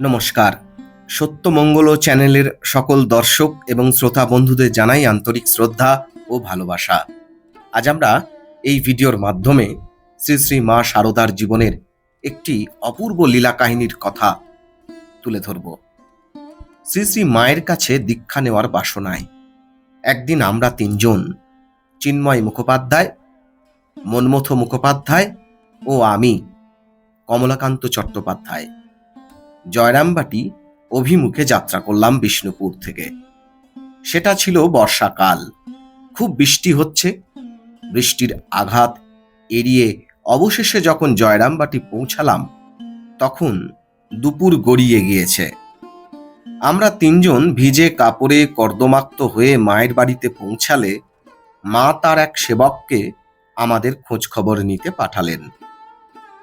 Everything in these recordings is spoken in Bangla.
নমস্কার। সত্যমঙ্গল চ্যানেলের সকল দর্শক এবং শ্রোতা বন্ধুদের জানাই আন্তরিক শ্রদ্ধা ও ভালোবাসা। আজ আমরা এই ভিডিওর মাধ্যমে শ্রী শ্রী মা শারদার জীবনের একটি অপূর্ব লীলা কাহিনীর কথা তুলে ধরব। শ্রী শ্রী মায়ের কাছে দীক্ষা নেওয়ার বাসনায় একদিন আমরা তিনজন, চিন্ময় মুখোপাধ্যায়, মনমথ মুখোপাধ্যায় ও আমি, কমলাকান্ত চট্টোপাধ্যায়। জয়রামবাটি অভিমুখে যাত্রা করলাম বিষ্ণুপুর থেকে। সেটা ছিল বর্ষাকাল। খুব বৃষ্টি হচ্ছে। বৃষ্টির আঘাত এড়িয়ে অবশেষে যখন জয়রামবাটি পৌঁছালাম, তখন দুপুর গড়িয়ে গিয়েছে। আমরা তিনজন ভিজে কাপড়ে কর্দমাক্ত হয়ে মায়ের বাড়িতে পৌঁছালে মা তার এক সেবককে আমাদের খোঁজ খবর নিতে পাঠালেন।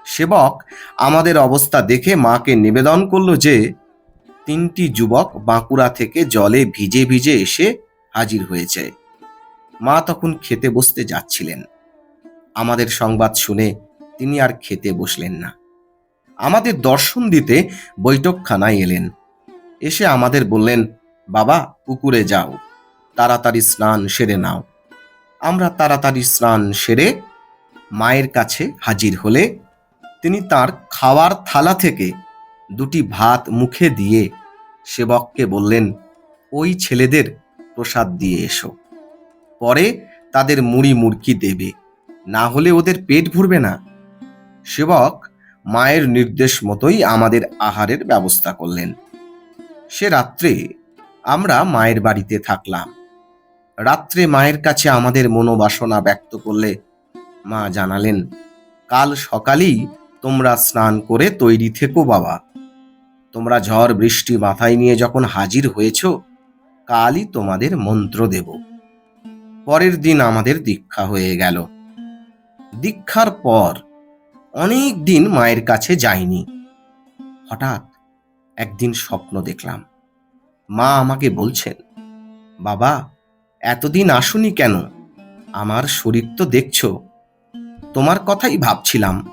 সেবক আমাদের অবস্থা দেখে মাকে নিবেদন করল যে, তিনটি যুবক বাঁকুড়া থেকে জলে ভিজে ভিজে এসে হাজির হয়েছে। মা তখন খেতে বসতে যাচ্ছিলেন। আমাদের সংবাদ শুনে তিনি আর খেতে বসলেন না। আমাদের দর্শন দিতে বৈঠকখানায় এলেন। এসে আমাদের বললেন, বাবা, পুকুরে যাও। তাড়াতাড়ি স্নান সেরে নাও। আমরা তাড়াতাড়ি স্নান সেরে মায়ের কাছে হাজির হলে তিনি তার খাওয়ার থালা থেকে দুটি ভাত মুখে দিয়ে সেবককে বললেন, ওই ছেলেদের প্রসাদ দিয়ে এসো। পরে তাদের মুড়ি মুড়কি দেবে। না হলে ওদের পেট ভরবে না। সেবক মায়ের নির্দেশ মতোই আমাদের আহারের ব্যবস্থা করলেন। সে রাত্রে আমরা মায়ের বাড়িতে থাকলাম। রাত্রে মায়ের কাছে আমাদের মনোবাসনা ব্যক্ত করলে মা জানালেন, কাল সকালেই তোমরা স্নান করে তৈরি থেকো বাবা। তোমরা ঝড়, বৃষ্টি মাথায় নিয়ে যখন হাজির হয়েছ, কালই তোমাদের মন্ত্র দেব। পরের দিন আমাদের দীক্ষা হয়ে গেল। দীক্ষার পর অনেক দিন মায়ের কাছে যাইনি। হঠাৎ একদিন স্বপ্ন দেখলাম। মা আমাকে বলছেন, বাবা, এতদিন আসুনি কেন? আমার শরীর তো দেখছ। তোমার কথাই ভাবছিলাম।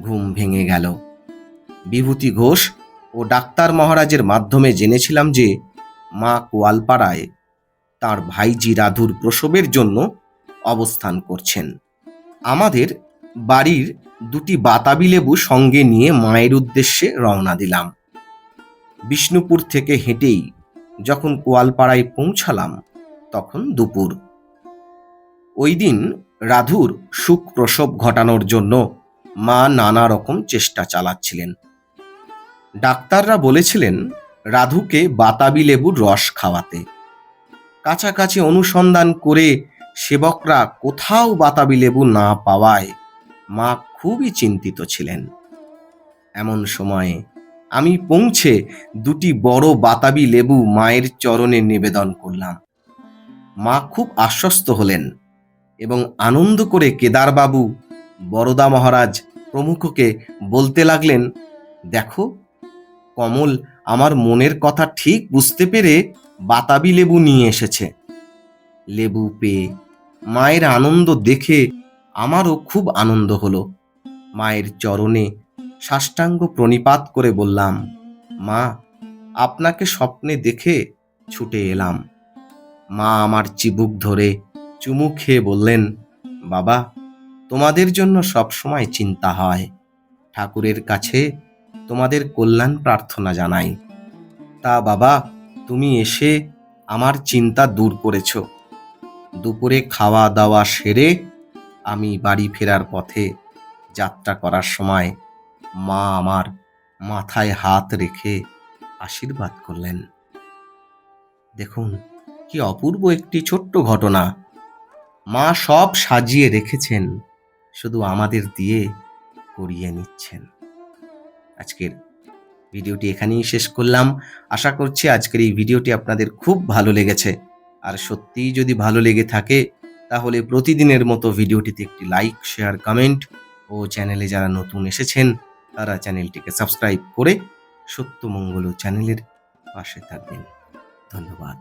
ঘুম ভেঙে গেল। বিভূতি ঘোষ ও ডাক্তার মহারাজের মাধ্যমে জেনেছিলাম যে মা কোয়ালপাড়ায় তার ভাইজি রাধুর প্রসবের জন্য অবস্থান করছেন। আমাদের বাড়ির দুটি বাতাবি লেবু সঙ্গে নিয়ে মায়ের উদ্দেশ্যে রওনা দিলাম। বিষ্ণুপুর থেকে হেঁটেই যখন কোয়ালপাড়ায় পৌঁছালাম, তখন দুপুর। ওই দিন রাধুর সুখ প্রসব ঘটানোর জন্য মা নানা রকম চেষ্টা চালাচ্ছিলেন। ডাক্তাররা বলেছিলেন, রাধুকে বাতাবি লেবুর রস খাওয়াতে। কাছাকাছি অনুসন্ধান করে সেবকরা কোথাও বাতাবি লেবু না পাওয়ায় মা খুবই চিন্তিত ছিলেন। এমন সময়ে আমি পৌঁছে দুটি বড় বাতাবি লেবু মায়ের চরণে নিবেদন করলাম। মা খুব আশ্বস্ত হলেন এবং আনন্দ করে কেদারবাবু বরদা মহারাজ প্রমুখকে বলতে লাগলেন, দেখো, কমল, আমার মনের কথা ঠিক বুঝতে পেরে বাতাবি লেবু নিয়ে এসেছে। লেবু পেয়ে মায়ের আনন্দ দেখে আমারও খুব আনন্দ হলো। মায়ের চরণে সাষ্টাঙ্গ প্রণিপাত করে বললাম, মা, আপনাকে স্বপ্নে দেখে ছুটে এলাম। মা আমার চিবুক ধরে চুমু খেয়ে বললেন, বাবা তোমাদের জন্য সবসময় চিন্তা হয়। ঠাকুরের কাছে তোমাদের কল্যাণ প্রার্থনা জানাই। তা বাবা, তুমি এসে আমার চিন্তা দূর করেছ। দুপুরে খাওয়া দাওয়া সেরে আমি বাড়ি ফেরার পথে যাত্রা করার সময় মা আমার মাথায় হাত রেখে আশীর্বাদ করলেন। দেখুন, কি অপূর্ব একটি ছোট্ট ঘটনা। মা সব সাজিয়ে রেখেছেন। শুধু আমাদের দিয়ে করিয়ে নিচ্ছেন। আজকের ভিডিওটি এখানেই শেষ করলাম। আশা করছি আজকের এই ভিডিওটি আপনাদের খুব ভালো লেগেছে। আর সত্যিই যদি ভালো লেগে থাকে, তাহলে প্রতিদিনের মতো ভিডিওটিতে একটি লাইক, শেয়ার, কমেন্ট ও চ্যানেলে যারা নতুন এসেছেন, তারা চ্যানেলটিকে সাবস্ক্রাইব করে সত্যমঙ্গল চ্যানেলের পাশে থাকবেন। ধন্যবাদ।